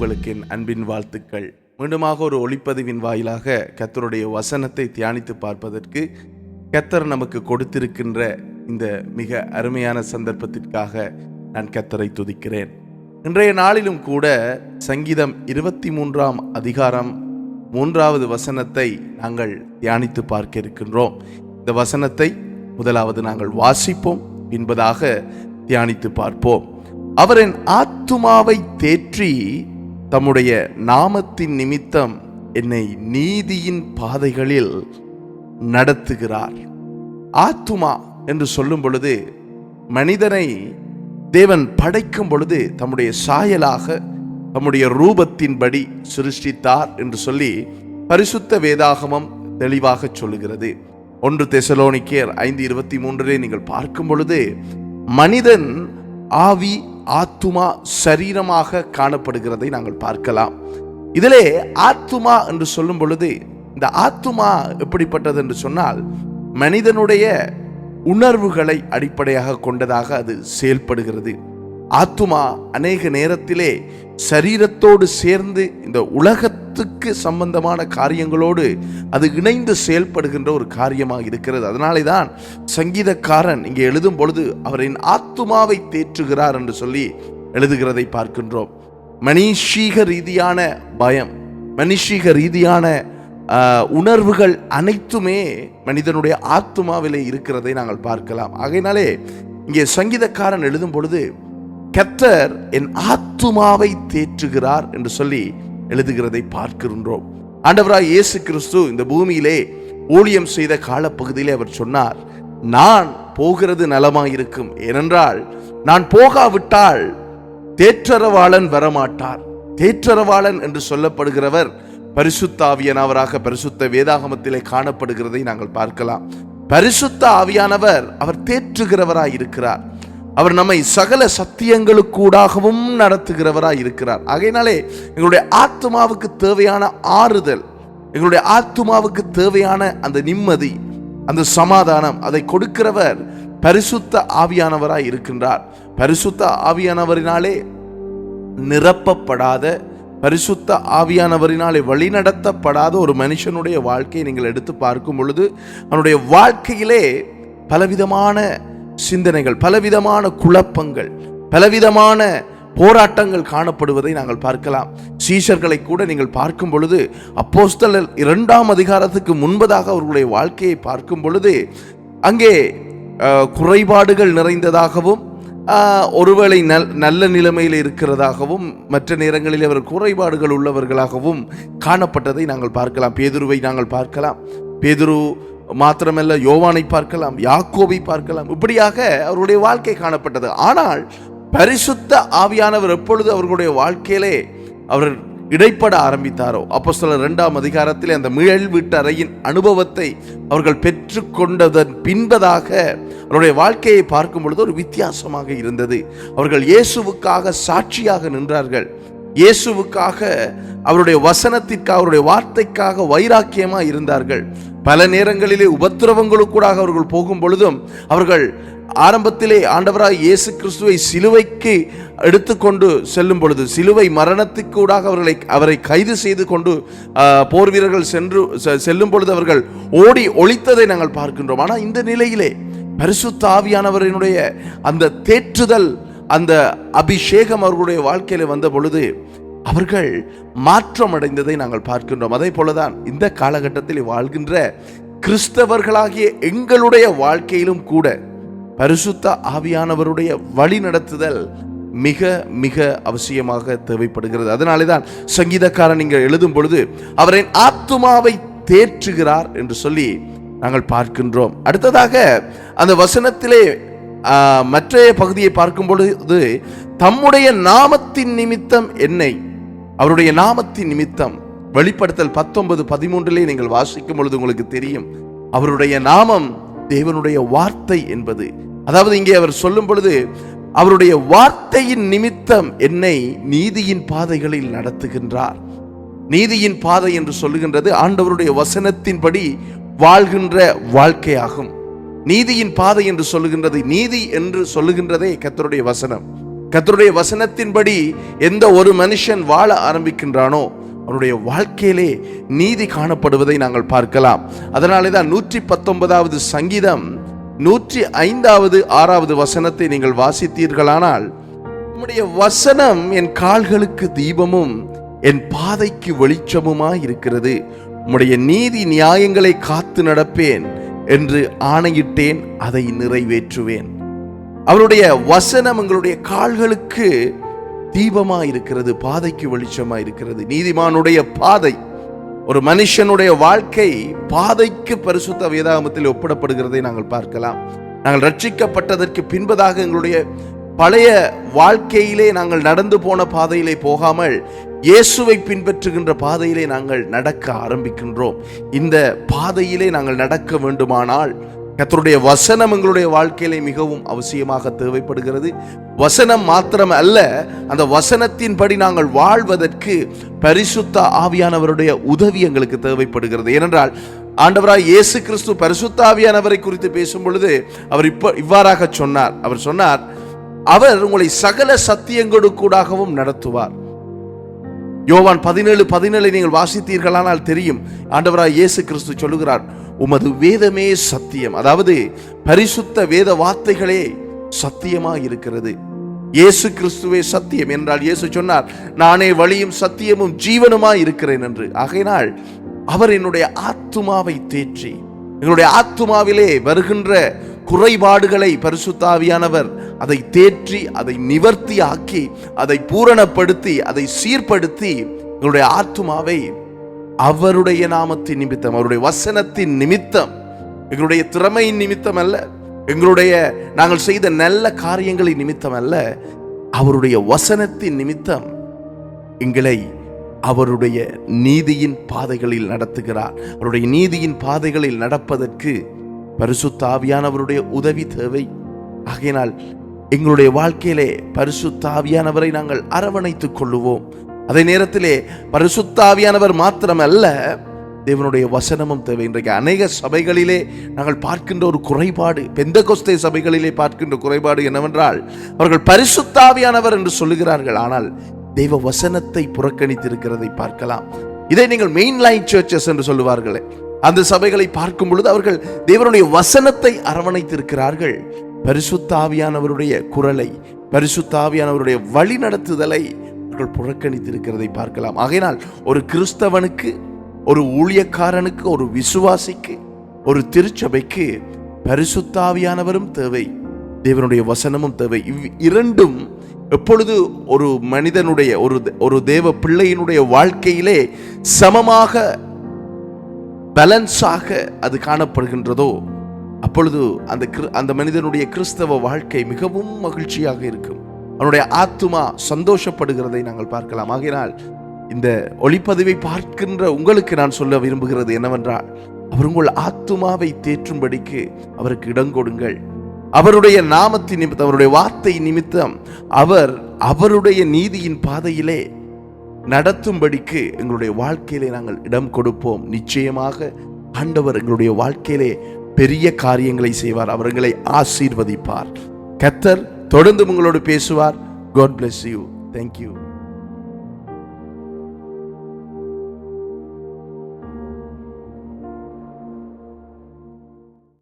உங்களுக்கு என் அன்பின் வாழ்த்துக்கள். மீண்டுமாக ஒரு ஒளிப்பதிவின் வாயிலாக கத்தருடைய வசனத்தை தியானித்து பார்ப்பதற்கு கத்தர் நமக்கு கொடுத்திருக்கின்ற இந்த மிக அருமையான சந்தர்ப்பத்திற்காக நான் கத்தரை துதிக்கிறேன். இன்றைய நாளிலும் கூட சங்கீதம் இருபத்தி மூன்றாம் அதிகாரம் மூன்றாவது வசனத்தை நாங்கள் தியானித்து பார்க்க இருக்கின்றோம். இந்த வசனத்தை முதலாவது நாங்கள் வாசிப்போம் என்பதாக தியானித்து பார்ப்போம். அவர் என் ஆத்துமாவை தேற்றி தம்முடைய நாமத்தின் நிமித்தம் என்னை நீதியின் பாதைகளில் நடத்துகிறார். ஆத்துமா என்று சொல்லும் பொழுது மனிதனை தேவன் படைக்கும் பொழுது தம்முடைய சாயலாக தம்முடைய ரூபத்தின்படி சிருஷ்டித்தார் என்று சொல்லி பரிசுத்த வேதாகமம் தெளிவாக சொல்லுகிறது. ஒன்று தெசலோனிக்கேர் ஐந்து இருபத்தி மூன்றிலே நீங்கள் பார்க்கும் பொழுது மனிதன் ஆவி ஆத்துமா சரீரமாக காணப்படுகிறதை நாங்கள் பார்க்கலாம். இதிலே ஆத்துமா என்று சொல்லும் பொழுது இந்த ஆத்துமா எப்படிப்பட்டது என்று சொன்னால் மனிதனுடைய உணர்வுகளை அடிப்படையாக கொண்டதாக அது செயல்படுகிறது. ஆத்துமா அநேக நேரத்திலே சரீரத்தோடு சேர்ந்து இந்த உலகத்துக்கு சம்பந்தமான காரியங்களோடு அது இணைந்து செயல்படுகின்ற ஒரு காரியமாக இருக்கிறது. அதனாலே தான் சங்கீதக்காரன் இங்கே எழுதும் பொழுது அவரின் ஆத்துமாவை தேற்றுகிறார் என்று சொல்லி எழுதுகிறதை பார்க்கின்றோம். மனிஷீக ரீதியான பயம் மனிஷீக ரீதியான உணர்வுகள் அனைத்துமே மனிதனுடைய ஆத்துமாவிலே இருக்கிறதை நாங்கள் பார்க்கலாம். ஆகையினாலே இங்கே சங்கீதக்காரன் எழுதும் பொழுது கத்தர் என் ஆத்துமாவை தேற்றுகிறார் என்று சொல்லி எழுதுகிறதை பார்க்கின்றோம். ஆண்டவராய் இயேசு கிறிஸ்து இந்த பூமியிலே ஊழியம் செய்த காலப்பகுதியிலே அவர் சொன்னார் நான் போகிறது நலமாயிருக்கும். ஏனென்றால் நான் போகாவிட்டால் தேற்றரவாளன் வரமாட்டார். தேற்றரவாளன் என்று சொல்லப்படுகிறவர் பரிசுத்த ஆவியானவராக பரிசுத்த வேதாகமத்திலே காணப்படுகிறதை நாங்கள் பார்க்கலாம். பரிசுத்த ஆவியானவர் அவர் தேற்றுகிறவராய் இருக்கிறார் அவர் நம்மை சகல சத்தியங்களுக்கூடாகவும் நடத்துகிறவராக இருக்கிறார். ஆகையினாலே எங்களுடைய ஆத்மாவுக்கு தேவையான ஆறுதல் எங்களுடைய ஆத்மாவுக்கு தேவையான அந்த நிம்மதி அந்த சமாதானம் அதை கொடுக்கிறவர் பரிசுத்த ஆவியானவராய் இருக்கின்றார். பரிசுத்த ஆவியானவரினாலே நிரப்பப்படாத பரிசுத்த ஆவியானவரினாலே வழிநடத்தப்படாத ஒரு மனுஷனுடைய வாழ்க்கையை நீங்கள் எடுத்து பார்க்கும் பொழுது அவனுடைய வாழ்க்கையிலே பலவிதமான சிந்தனைகள் பலவிதமான குழப்பங்கள் பலவிதமான போராட்டங்கள் காணப்படுவதை நாங்கள் பார்க்கலாம். சீஷர்களை கூட நீங்கள் பார்க்கும் பொழுது அப்போஸ்தலர் இரண்டாம் அதிகாரத்துக்கு முன்பதாக அவர்களுடைய வாழ்க்கையை பார்க்கும் பொழுது அங்கே குறைபாடுகள் நிறைந்ததாகவும் ஒருவேளை நல் நல்ல நிலைமையில் இருக்கிறதாகவும் மற்ற நேரங்களில் அவர் குறைபாடுகள் உள்ளவர்களாகவும் காணப்பட்டதை நாங்கள் பார்க்கலாம். பேதுருவை நாங்கள் பார்க்கலாம். பேதுரு மாத்திரமல்ல யோவானை பார்க்கலாம் யாக்கோபை பார்க்கலாம். இப்படியாக அவருடைய வாழ்க்கை காணப்பட்டது. ஆனால் பரிசுத்த ஆவியானவர் எப்பொழுது அவர்களுடைய வாழ்க்கையிலே அவர் இடைப்பட ஆரம்பித்தாரோ? அப்போ சில ரெண்டாம் அதிகாரத்தில் அந்த மிழல் வீட்டு அறையின் அனுபவத்தை அவர்கள் பெற்றுக்கொண்டதன் பின்பதாக அவருடைய வாழ்க்கையை பார்க்கும் பொழுது ஒரு வித்தியாசமாக இருந்தது. அவர்கள் இயேசுவுக்காக சாட்சியாக நின்றார்கள். இயேசுவுக்காக அவருடைய வசனத்திற்காக அவருடைய வார்த்தைக்காக வைராக்கியமாக இருந்தார்கள். பல நேரங்களிலே உபத்திரவங்களுக்கூடாக அவர்கள் போகும் பொழுதும் அவர்கள் ஆரம்பத்திலே ஆண்டவராக இயேசு கிறிஸ்துவை சிலுவைக்கு எடுத்துக்கொண்டு செல்லும் பொழுது சிலுவை மரணத்துக்கூடாக அவர்களை அவரை கைது செய்து கொண்டு போர் வீரர்கள் சென்று செ- செல்லும் பொழுது அவர்கள் ஓடி ஒழித்ததை நாங்கள் பார்க்கின்றோம். ஆனால் இந்த நிலையிலே பரிசுத்த ஆவியானவரினுடைய அந்த தேற்றுதல் அந்த அபிஷேகம் அவர்களுடைய வாழ்க்கையில் வந்த பொழுது அவர்கள் மாற்றம் அடைந்ததை நாங்கள் பார்க்கின்றோம். அதே போலதான் இந்த காலகட்டத்தில் வாழ்கின்ற கிறிஸ்தவர்களாகிய எங்களுடைய வாழ்க்கையிலும் கூட பரிசுத்த ஆவியானவருடைய வழி நடத்துதல் மிக மிக அவசியமாக தேவைப்படுகிறது. அதனாலே தான் சங்கீதக்காரன் நீங்கள் எழுதும் பொழுது அவரின் ஆத்துமாவை தேற்றுகிறார் என்று சொல்லி நாங்கள் பார்க்கின்றோம். அடுத்ததாக அந்த வசனத்திலே மற்றைய பகுதியை பார்க்கும் பொழுது தம்முடைய நாமத்தின் நிமித்தம் என்னை அவருடைய நாமத்தின் நிமித்தம் வெளிப்படுத்தல் பத்தொன்பது பதிமூன்றிலே நீங்கள் வாசிக்கும் பொழுது உங்களுக்கு தெரியும். அவருடைய நாமம் தேவனுடைய வார்த்தை என்பது. அதாவது இங்கே அவர் சொல்லும் பொழுது அவருடைய வார்த்தையின் நிமித்தம் என்னை நீதியின் பாதைகளில் நடத்துகின்றார். நீதியின் பாதை என்று சொல்லுகின்றது ஆண்டவருடைய வசனத்தின்படி வாழ்கின்ற வாழ்க்கையாகும். நீதியின் பாதை என்று சொல்லுகின்றது நீதி என்று சொல்லுகின்றதே கத்தருடைய வசனம். கத்தருடைய வசனத்தின்படி எந்த ஒரு மனுஷன் வாழ ஆரம்பிக்கின்றானோ அவனுடைய வாழ்க்கையிலே நீதி காணப்படுவதை நாங்கள் பார்க்கலாம். அதனாலே தான் நூற்றி பத்தொன்பதாவது சங்கீதம் நூற்றி ஐந்தாவது ஆறாவது வசனத்தை நீங்கள் வாசித்தீர்களானால் உம்முடைய வசனம் என் கால்களுக்கு தீபமும் என் பாதைக்கு வெளிச்சமுமாய் இருக்கிறது. உம்முடைய நீதி நியாயங்களை காத்து நடப்பேன் என்று ஆணையிட்டேன் அதை நிறைவேற்றுவேன். அவருடைய வசனம் எங்களுடைய கால்களுக்கு தீபமா இருக்கிறது பாதைக்கு வெளிச்சமா இருக்கிறது. நீதிமானுடைய பாதை ஒரு மனுஷனுடைய வாழ்க்கை பாதைக்கு பரிசுத்த வேதாகமத்தில் ஒப்பிடப்படுகிறதை நாங்கள் பார்க்கலாம். நாங்கள் ரட்சிக்கப்பட்டதற்கு பின்பதாக எங்களுடைய பழைய வாழ்க்கையிலே நாங்கள் நடந்து போன பாதையிலே போகாமல் இயேசுவை பின்பற்றுகின்ற பாதையிலே நாங்கள் நடக்க ஆரம்பிக்கின்றோம். இந்த பாதையிலே நாங்கள் நடக்க வேண்டுமானால் கத்தருடைய வசனம் எங்களுடைய வாழ்க்கையிலே மிகவும் அவசியமாக தேவைப்படுகிறது. வசனம் மாத்திரம் அல்ல அந்த வசனத்தின்படி நாங்கள் வாழ்வதற்கு பரிசுத்த ஆவியானவருடைய உதவி எங்களுக்கு தேவைப்படுகிறது. ஏனென்றால் ஆண்டவராய் இயேசு கிறிஸ்து பரிசுத்த ஆவியானவரை குறித்து பேசும் பொழுது அவர் இப்ப இவ்வாறாக சொன்னார். அவர் சொன்னார் அவர் உங்களை சகல சத்தியங்களுக்கூடாகவும் நடத்துவார். யோவான் பதினேழு பதினேழை நீங்கள் வாசித்தீர்களானால் தெரியும். ஆண்டவராய் இயேசு கிறிஸ்து சொல்லுகிறார் உமது வேதமே சத்தியம். அதாவது பரிசுத்த வேத வார்த்தைகளே சத்தியமா இருக்கிறது. இயேசு கிறிஸ்துவே சத்தியம் என்றால் இயேசு சொன்னார் நானே வழியும் சத்தியமும் ஜீவனுமா இருக்கிறேன் என்று. ஆகையினால் அவர் என்னுடைய ஆத்துமாவை தேற்றி எங்களுடைய ஆத்துமாவிலே வருகின்ற குறைபாடுகளை பரிசுத்தாவியானவர் அதை தேற்றி அதை நிவர்த்தி ஆக்கி அதை பூரணப்படுத்தி அதை சீர்படுத்தி எங்களுடைய ஆத்துமாவை அவருடைய நாமத்தின் நிமித்தம் அவருடைய வசனத்தின் நிமித்தம் எங்களுடைய திறமையின் நிமித்தம் அல்ல எங்களுடைய நாங்கள் செய்த நல்ல காரியங்களின் நிமித்தம் அல்ல அவருடைய வசனத்தின் நிமித்தம் எங்களை அவருடைய நீதியின் பாதைகளில் நடத்துகிறார். அவருடைய நீதியின் பாதைகளில் நடப்பதற்கு பரிசுத்தாவியானவருடைய உதவி தேவை. ஆகையினால் எங்களுடைய வாழ்க்கையிலே பரிசுத்தாவியானவரை நாங்கள் அரவணைத்துக் கொள்ளுவோம். அதே நேரத்திலே பரிசுத்தாவியானவர் மாத்திரமல்ல தேவனுடைய வசனமும் தேவை. இன்றைக்கு அநேக சபைகளிலே நாங்கள் பார்க்கின்ற ஒரு குறைபாடு பெந்த கொஸ்தே சபைகளிலே பார்க்கின்ற குறைபாடு என்னவென்றால் அவர்கள் பரிசுத்தாவியானவர் என்று சொல்லுகிறார்கள் ஆனால் தெய்வ வசனத்தை புறக்கணித்திருக்கிறதை பார்க்கலாம். இதை நீங்கள் மெயின் லைன் சர்ச்சஸ் என்று சொல்லுவார்களே. அந்த சபைகளை பார்க்கும் பொழுது அவர்கள் தேவனுடைய வசனத்தை அரவணைத்திருக்கிறார்கள். பரிசுத்தாவியானவருடைய குரலை பரிசுத்தாவியானவருடைய வழி நடத்துதலை அவர்கள் புறக்கணித்திருக்கிறதை பார்க்கலாம். ஆகையினால் ஒரு கிறிஸ்தவனுக்கு ஒரு ஊழியக்காரனுக்கு ஒரு விசுவாசிக்கு ஒரு திருச்சபைக்கு பரிசுத்தாவியானவரும் தேவை. தேவனுடைய வசனமும் தேவை. இவ் இரண்டும் எப்பொழுது ஒரு மனிதனுடைய ஒரு ஒரு தேவ பிள்ளையினுடைய வாழ்க்கையிலே சமமாக பேலன்ஸாக அது காணப்படுகின்றதோ அப்பொழுது அந்த கிரு- அந்த மனிதனுடைய கிறிஸ்தவ வாழ்க்கை மிகவும் மகிழ்ச்சியாக இருக்கும். அவனுடைய ஆத்துமா சந்தோஷப்படுகிறதை நாங்கள் பார்க்கலாம். ஆகினால் இந்த ஒளிப்பதிவை பார்க்கின்ற உங்களுக்கு நான் சொல்ல விரும்புகிறது என்னவென்றால் அவர் உங்கள் ஆத்துமாவை தேற்றும்படிக்கு அவருக்கு இடம் கொடுங்கள். அவருடைய நாமத்தின் நிமித்தம் அவருடைய வார்த்தை நிமித்தம் அவர் அவருடைய நீதியின் பாதையிலே நடத்தும்படிக்கு எங்களுடைய வாழ்க்கையிலே நாங்கள் இடம் கொடுப்போம். நிச்சயமாக ஆண்டவர் எங்களுடைய வாழ்க்கையிலே பெரிய காரியங்களை செய்வார் அவர்களை ஆசீர்வதிப்பார். கத்தர் தொடர்ந்து உங்களோடு பேசுவார். God bless you thank you